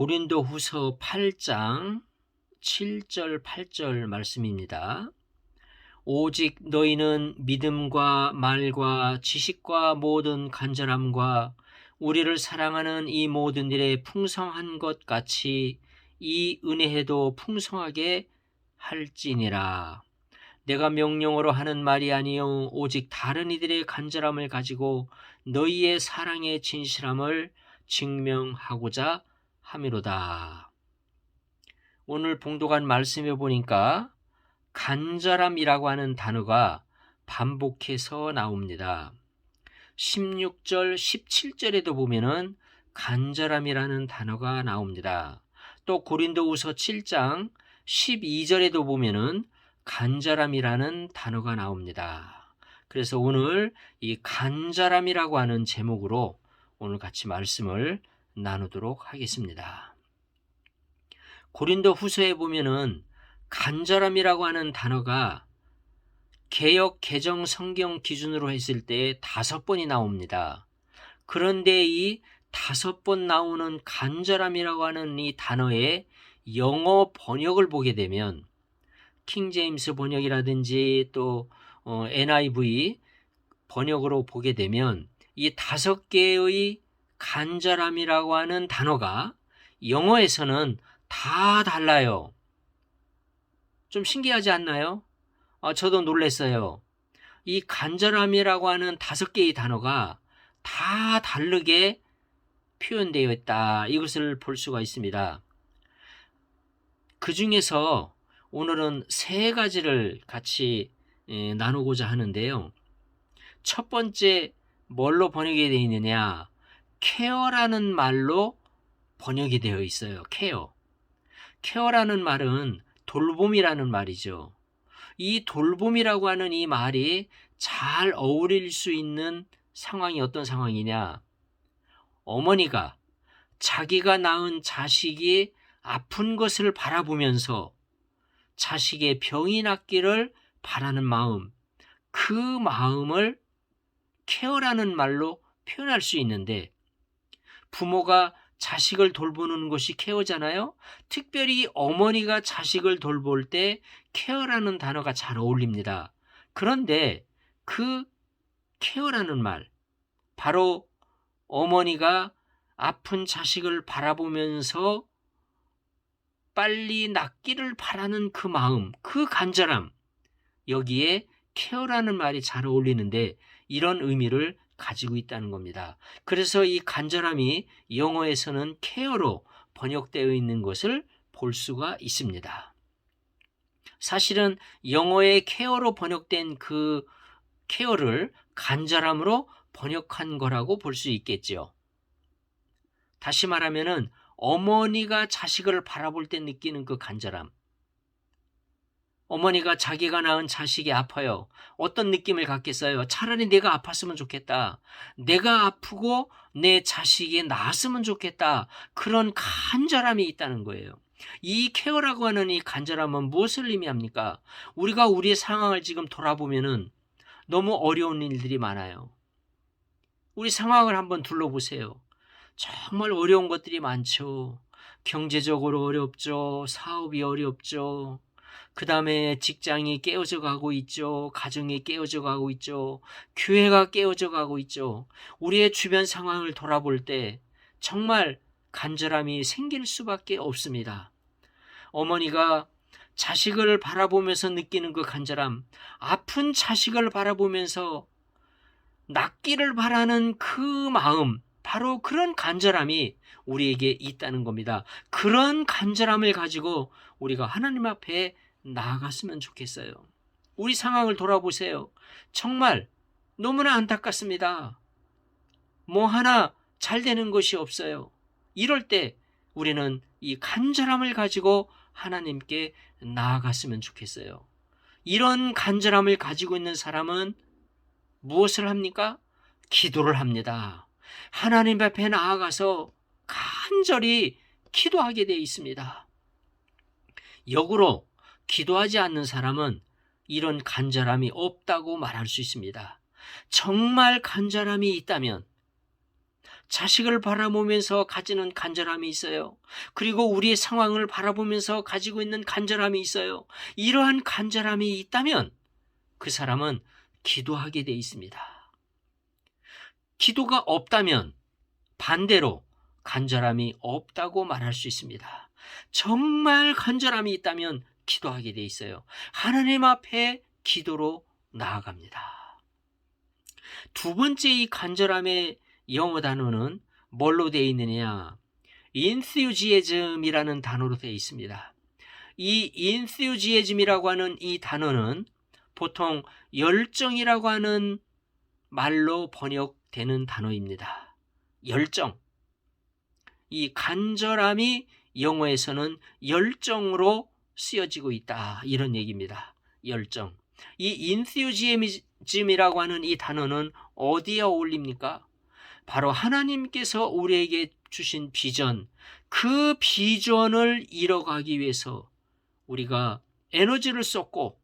고린도 후서 8장 7절 8절 말씀입니다. 오직 너희는 믿음과 말과 지식과 모든 간절함과 우리를 사랑하는 이 모든 일에 풍성한 것 같이 이 은혜에도 풍성하게 할지니라. 내가 명령으로 하는 말이 아니요 오직 다른 이들의 간절함을 가지고 너희의 사랑의 진실함을 증명하고자 함이로다. 오늘 봉독한 말씀에 보니까 간절함이라고 하는 단어가 반복해서 나옵니다. 16절, 17절에도 보면은 간절함이라는 단어가 나옵니다. 또 고린도후서 7장 12절에도 보면은 간절함이라는 단어가 나옵니다. 그래서 오늘 이 간절함이라고 하는 제목으로 오늘 같이 말씀을 나누도록 하겠습니다. 고린도 후서에 보면은 간절함이라고 하는 단어가 개역 개정 성경 기준으로 했을 때 다섯 번이 나옵니다. 그런데 이 다섯 번 나오는 간절함이라고 하는 이 단어의 영어 번역을 보게 되면 킹 제임스 번역이라든지 또 어, NIV 번역으로 보게 되면 이 다섯 개의 간절함이라고 하는 단어가 영어에서는 다 달라요. 좀 신기하지 않나요? 아, 저도 놀랐어요. 이 간절함이라고 하는 다섯 개의 단어가 다 다르게 표현되어 있다. 이것을 볼 수가 있습니다. 그 중에서 오늘은 세 가지를 같이 에, 나누고자 하는데요. 첫 번째, 뭘로 번역이 되어 있느냐? 케어라는 말로 번역이 되어 있어요. 케어. 케어라는 말은 돌봄이라는 말이죠. 이 돌봄이라고 하는 이 말이 잘 어울릴 수 있는 상황이 어떤 상황이냐? 어머니가 자기가 낳은 자식이 아픈 것을 바라보면서 자식의 병이 낫기를 바라는 마음, 그 마음을 케어라는 말로 표현할 수 있는데 부모가 자식을 돌보는 것이 케어잖아요. 특별히 어머니가 자식을 돌볼 때 케어라는 단어가 잘 어울립니다. 그런데 그 케어라는 말, 바로 어머니가 아픈 자식을 바라보면서 빨리 낫기를 바라는 그 마음, 그 간절함, 여기에 케어라는 말이 잘 어울리는데 이런 의미를 가지고 있다는 겁니다. 그래서 이 간절함이 영어에서는 케어로 번역되어 있는 것을 볼 수가 있습니다. 사실은 영어의 케어로 번역된 그 케어를 간절함으로 번역한 거라고 볼 수 있겠지요. 다시 말하면은 어머니가 자식을 바라볼 때 느끼는 그 간절함. 어머니가 자기가 낳은 자식이 아파요. 어떤 느낌을 갖겠어요? 차라리 내가 아팠으면 좋겠다. 내가 아프고 내 자식이 나았으면 좋겠다. 그런 간절함이 있다는 거예요. 이 케어라고 하는 이 간절함은 무엇을 의미합니까? 우리가 우리의 상황을 지금 돌아보면은 너무 어려운 일들이 많아요. 우리 상황을 한번 둘러보세요. 정말 어려운 것들이 많죠. 경제적으로 어렵죠. 사업이 어렵죠. 그 다음에 직장이 깨어져 가고 있죠. 가정이 깨어져 가고 있죠. 교회가 깨어져 가고 있죠. 우리의 주변 상황을 돌아볼 때 정말 간절함이 생길 수밖에 없습니다. 어머니가 자식을 바라보면서 느끼는 그 간절함, 아픈 자식을 바라보면서 낫기를 바라는 그 마음, 바로 그런 간절함이 우리에게 있다는 겁니다. 그런 간절함을 가지고 우리가 하나님 앞에 나아갔으면 좋겠어요. 우리 상황을 돌아보세요. 정말 너무나 안타깝습니다. 뭐 하나 잘 되는 것이 없어요. 이럴 때 우리는 이 간절함을 가지고 하나님께 나아갔으면 좋겠어요. 이런 간절함을 가지고 있는 사람은 무엇을 합니까? 기도를 합니다. 하나님 앞에 나아가서 간절히 기도하게 되어 있습니다. 역으로 기도하지 않는 사람은 이런 간절함이 없다고 말할 수 있습니다. 정말 간절함이 있다면, 자식을 바라보면서 가지는 간절함이 있어요. 그리고 우리의 상황을 바라보면서 가지고 있는 간절함이 있어요. 이러한 간절함이 있다면 그 사람은 기도하게 돼 있습니다. 기도가 없다면 반대로 간절함이 없다고 말할 수 있습니다. 정말 간절함이 있다면 기도하게 돼 있어요. 하나님 앞에 기도로 나아갑니다. 두 번째 이 간절함의 영어 단어는 뭘로 되어 있느냐? enthusiasm이라는 단어로 되어 있습니다. 이 enthusiasm이라고 하는 이 단어는 보통 열정이라고 하는 말로 번역되는 단어입니다. 열정. 이 간절함이 영어에서는 열정으로 쓰여지고 있다. 이런 얘기입니다. 열정. 이 enthusiasm이라고 하는 이 단어는 어디에 어울립니까? 바로 하나님께서 우리에게 주신 비전, 그 비전을 이뤄가기 위해서 우리가 에너지를 쏟고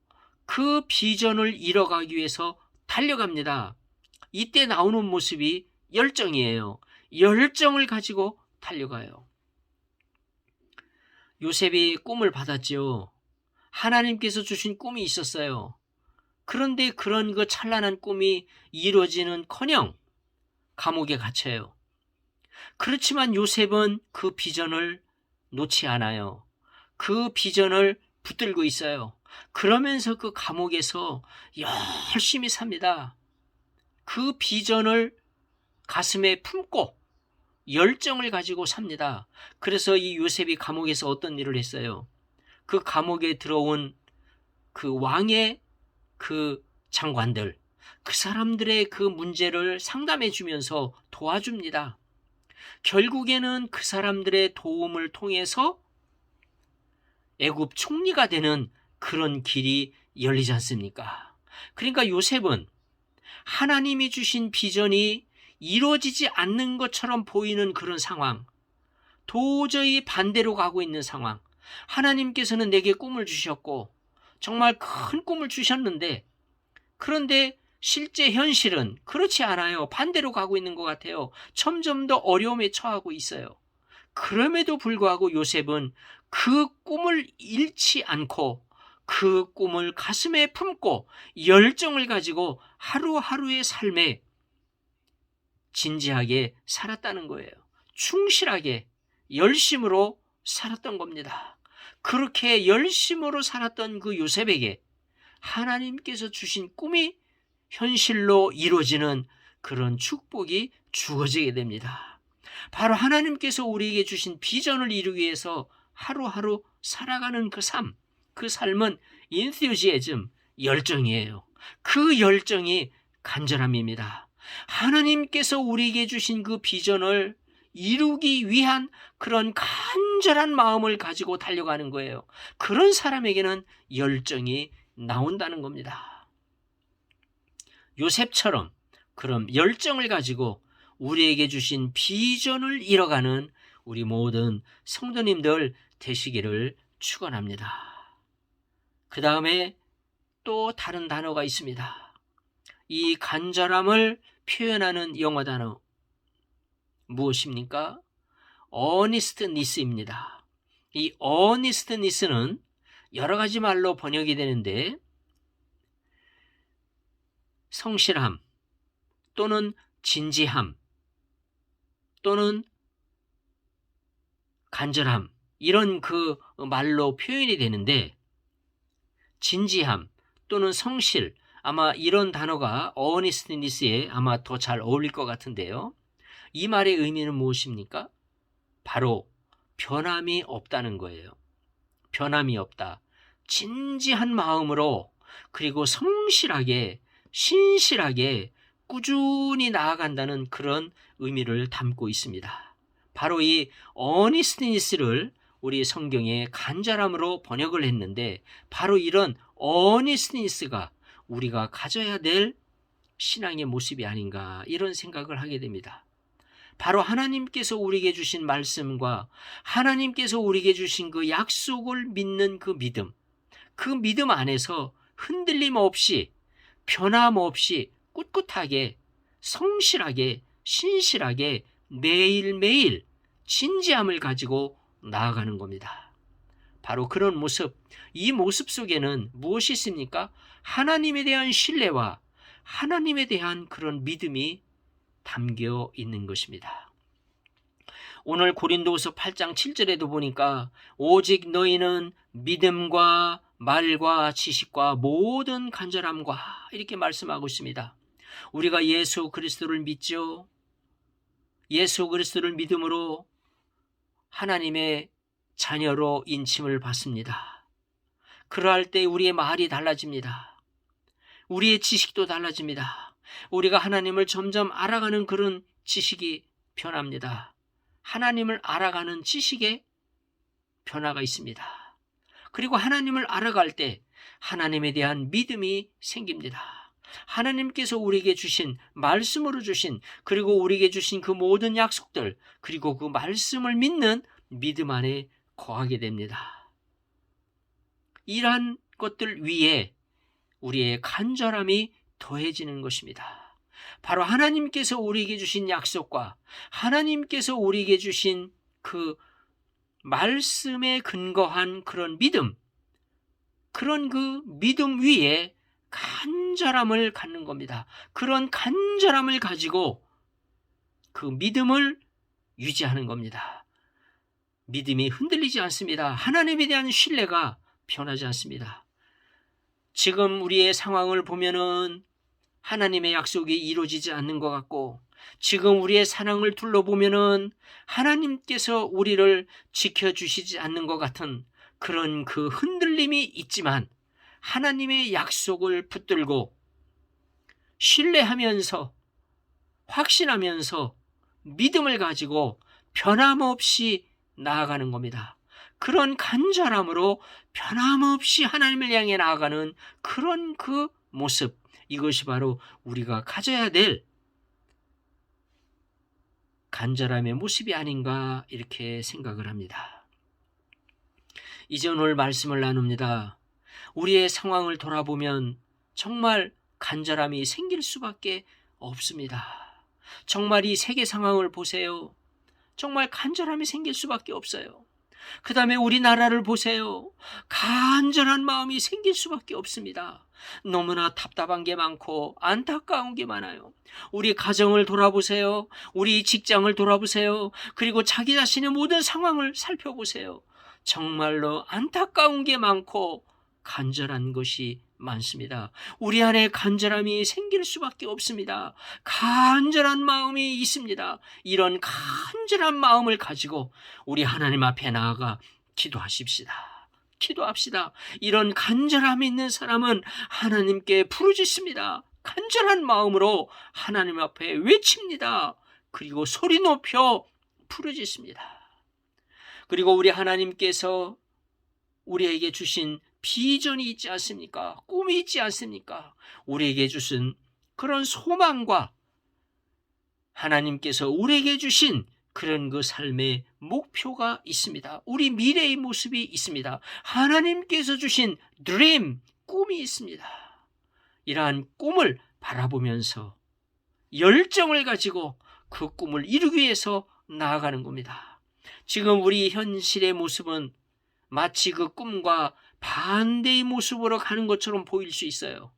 그 비전을 이뤄가기 위해서 달려갑니다. 이때 나오는 모습이 열정이에요. 열정을 가지고 달려가요. 요셉이 꿈을 받았지요. 하나님께서 주신 꿈이 있었어요. 그런데 그런 그 찬란한 꿈이 이루어지는 커녕 감옥에 갇혀요. 그렇지만 요셉은 그 비전을 놓지 않아요. 그 비전을 붙들고 있어요. 그러면서 그 감옥에서 열심히 삽니다. 그 비전을 가슴에 품고 열정을 가지고 삽니다. 그래서 이 요셉이 감옥에서 어떤 일을 했어요? 그 감옥에 들어온 그 왕의 그 장관들, 그 사람들의 그 문제를 상담해 주면서 도와줍니다. 결국에는 그 사람들의 도움을 통해서 애굽 총리가 되는 그런 길이 열리지 않습니까? 그러니까 요셉은 하나님이 주신 비전이 이루어지지 않는 것처럼 보이는 그런 상황, 도저히 반대로 가고 있는 상황, 하나님께서는 내게 꿈을 주셨고, 정말 큰 꿈을 주셨는데, 그런데 실제 현실은 그렇지 않아요. 반대로 가고 있는 것 같아요. 점점 더 어려움에 처하고 있어요. 그럼에도 불구하고 요셉은 그 꿈을 잃지 않고 그 꿈을 가슴에 품고 열정을 가지고 하루하루의 삶에 진지하게 살았다는 거예요. 충실하게 열심으로 살았던 겁니다. 그렇게 열심으로 살았던 그 요셉에게 하나님께서 주신 꿈이 현실로 이루어지는 그런 축복이 주어지게 됩니다. 바로 하나님께서 우리에게 주신 비전을 이루기 위해서 하루하루 살아가는 그 삶, 그 삶은 인스유지에즘 열정이에요. 그 열정이 간절함입니다. 하나님께서 우리에게 주신 그 비전을 이루기 위한 그런 간절한 마음을 가지고 달려가는 거예요. 그런 사람에게는 열정이 나온다는 겁니다. 요셉처럼 그럼 열정을 가지고 우리에게 주신 비전을 이뤄가는 우리 모든 성도님들 되시기를 축원합니다. 그 다음에 또 다른 단어가 있습니다. 이 간절함을 표현하는 영어 단어 무엇입니까? 어니스트니스입니다. 이 어니스트니스는 여러 가지 말로 번역이 되는데 성실함 또는 진지함 또는 간절함 이런 그 말로 표현이 되는데 진지함 또는 성실 아마 이런 단어가 어니스트니스에 아마 더 잘 어울릴 것 같은데요. 이 말의 의미는 무엇입니까? 바로 변함이 없다는 거예요. 변함이 없다. 진지한 마음으로 그리고 성실하게 신실하게 꾸준히 나아간다는 그런 의미를 담고 있습니다. 바로 이 어니스트니스를 우리 성경에 간절함으로 번역을 했는데 바로 이런 어니스트니스가 우리가 가져야 될 신앙의 모습이 아닌가 이런 생각을 하게 됩니다. 바로 하나님께서 우리에게 주신 말씀과 하나님께서 우리에게 주신 그 약속을 믿는 그 믿음, 그 믿음 안에서 흔들림 없이 변함 없이 꿋꿋하게 성실하게 신실하게 매일매일 진지함을 가지고 나아가는 겁니다. 바로 그런 모습, 이 모습 속에는 무엇이 있습니까? 하나님에 대한 신뢰와 하나님에 대한 그런 믿음이 담겨 있는 것입니다. 오늘 고린도후서 8장 7절에도 보니까 오직 너희는 믿음과 말과 지식과 모든 간절함과 이렇게 말씀하고 있습니다. 우리가 예수 그리스도를 믿죠. 예수 그리스도를 믿음으로 하나님의 자녀로 인침을 받습니다. 그러할 때 우리의 말이 달라집니다. 우리의 지식도 달라집니다. 우리가 하나님을 점점 알아가는 그런 지식이 변합니다. 하나님을 알아가는 지식에 변화가 있습니다. 그리고 하나님을 알아갈 때 하나님에 대한 믿음이 생깁니다. 하나님께서 우리에게 주신 말씀으로 주신 그리고 우리에게 주신 그 모든 약속들 그리고 그 말씀을 믿는 믿음 안에 거하게 됩니다. 이러한 것들 위에 우리의 간절함이 더해지는 것입니다. 바로 하나님께서 우리에게 주신 약속과 하나님께서 우리에게 주신 그 말씀에 근거한 그런 믿음, 그런 그 믿음 위에 간절함을 갖는 겁니다. 그런 간절함을 가지고 그 믿음을 유지하는 겁니다. 믿음이 흔들리지 않습니다. 하나님에 대한 신뢰가 변하지 않습니다. 지금 우리의 상황을 보면은 하나님의 약속이 이루어지지 않는 것 같고 지금 우리의 사랑을 둘러보면은 하나님께서 우리를 지켜주시지 않는 것 같은 그런 그 흔들림이 있지만 하나님의 약속을 붙들고 신뢰하면서 확신하면서 믿음을 가지고 변함없이 나아가는 겁니다. 그런 간절함으로 변함없이 하나님을 향해 나아가는 그런 그 모습, 이것이 바로 우리가 가져야 될 간절함의 모습이 아닌가 이렇게 생각을 합니다. 이제 오늘 말씀을 나눕니다. 우리의 상황을 돌아보면 정말 간절함이 생길 수밖에 없습니다. 정말 이 세계 상황을 보세요. 정말 간절함이 생길 수밖에 없어요. 그 다음에 우리나라를 보세요. 간절한 마음이 생길 수밖에 없습니다. 너무나 답답한 게 많고 안타까운 게 많아요. 우리 가정을 돌아보세요. 우리 직장을 돌아보세요. 그리고 자기 자신의 모든 상황을 살펴보세요. 정말로 안타까운 게 많고 간절한 것이 많습니다. 우리 안에 간절함이 생길 수밖에 없습니다. 간절한 마음이 있습니다. 이런 간절한 마음을 가지고 우리 하나님 앞에 나아가 기도하십시다. 기도합시다. 이런 간절함이 있는 사람은 하나님께 부르짖습니다. 간절한 마음으로 하나님 앞에 외칩니다. 그리고 소리 높여 부르짖습니다. 그리고 우리 하나님께서 우리에게 주신 비전이 있지 않습니까? 꿈이 있지 않습니까? 우리에게 주신 그런 소망과 하나님께서 우리에게 주신 그런 그 삶의 목표가 있습니다. 우리 미래의 모습이 있습니다. 하나님께서 주신 드림, 꿈이 있습니다. 이러한 꿈을 바라보면서 열정을 가지고 그 꿈을 이루기 위해서 나아가는 겁니다. 지금 우리 현실의 모습은 마치 그 꿈과 반대의 모습으로 가는 것처럼 보일 수 있어요.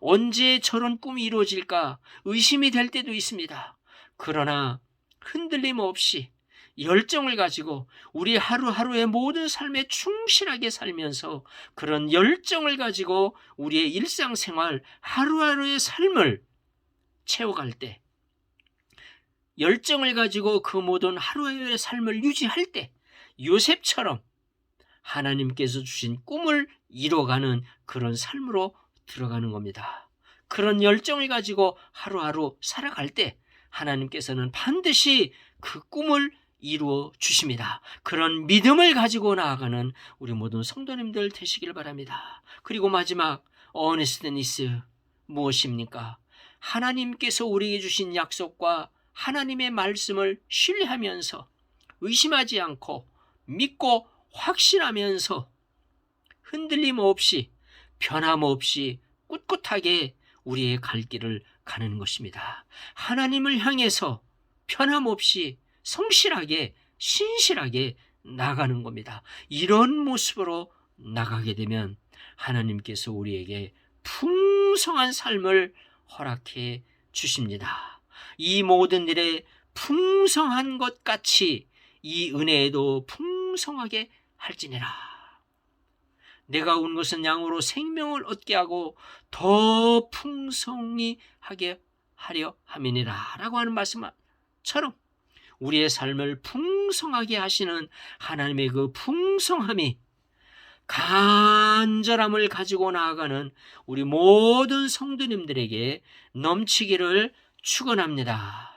언제 저런 꿈이 이루어질까 의심이 될 때도 있습니다. 그러나 흔들림 없이 열정을 가지고 우리 하루하루의 모든 삶에 충실하게 살면서 그런 열정을 가지고 우리의 일상생활 하루하루의 삶을 채워갈 때 열정을 가지고 그 모든 하루하루의 삶을 유지할 때 요셉처럼 하나님께서 주신 꿈을 이뤄가는 그런 삶으로 들어가는 겁니다. 그런 열정을 가지고 하루하루 살아갈 때 하나님께서는 반드시 그 꿈을 이루어 주십니다. 그런 믿음을 가지고 나아가는 우리 모든 성도님들 되시길 바랍니다. 그리고 마지막 어네스트니스 무엇입니까? 하나님께서 우리에게 주신 약속과 하나님의 말씀을 신뢰하면서 의심하지 않고 믿고 확신하면서 흔들림 없이 변함 없이 꿋꿋하게 우리의 갈 길을 가는 것입니다. 하나님을 향해서 편함없이 성실하게 신실하게 나가는 겁니다. 이런 모습으로 나가게 되면 하나님께서 우리에게 풍성한 삶을 허락해 주십니다. 이 모든 일에 풍성한 것 같이 이 은혜에도 풍성하게 할지니라. 내가 온 것은 양으로 생명을 얻게 하고 더 풍성히 하게 하려 함이니라. 라고 하는 말씀처럼 우리의 삶을 풍성하게 하시는 하나님의 그 풍성함이 간절함을 가지고 나아가는 우리 모든 성도님들에게 넘치기를 축원합니다.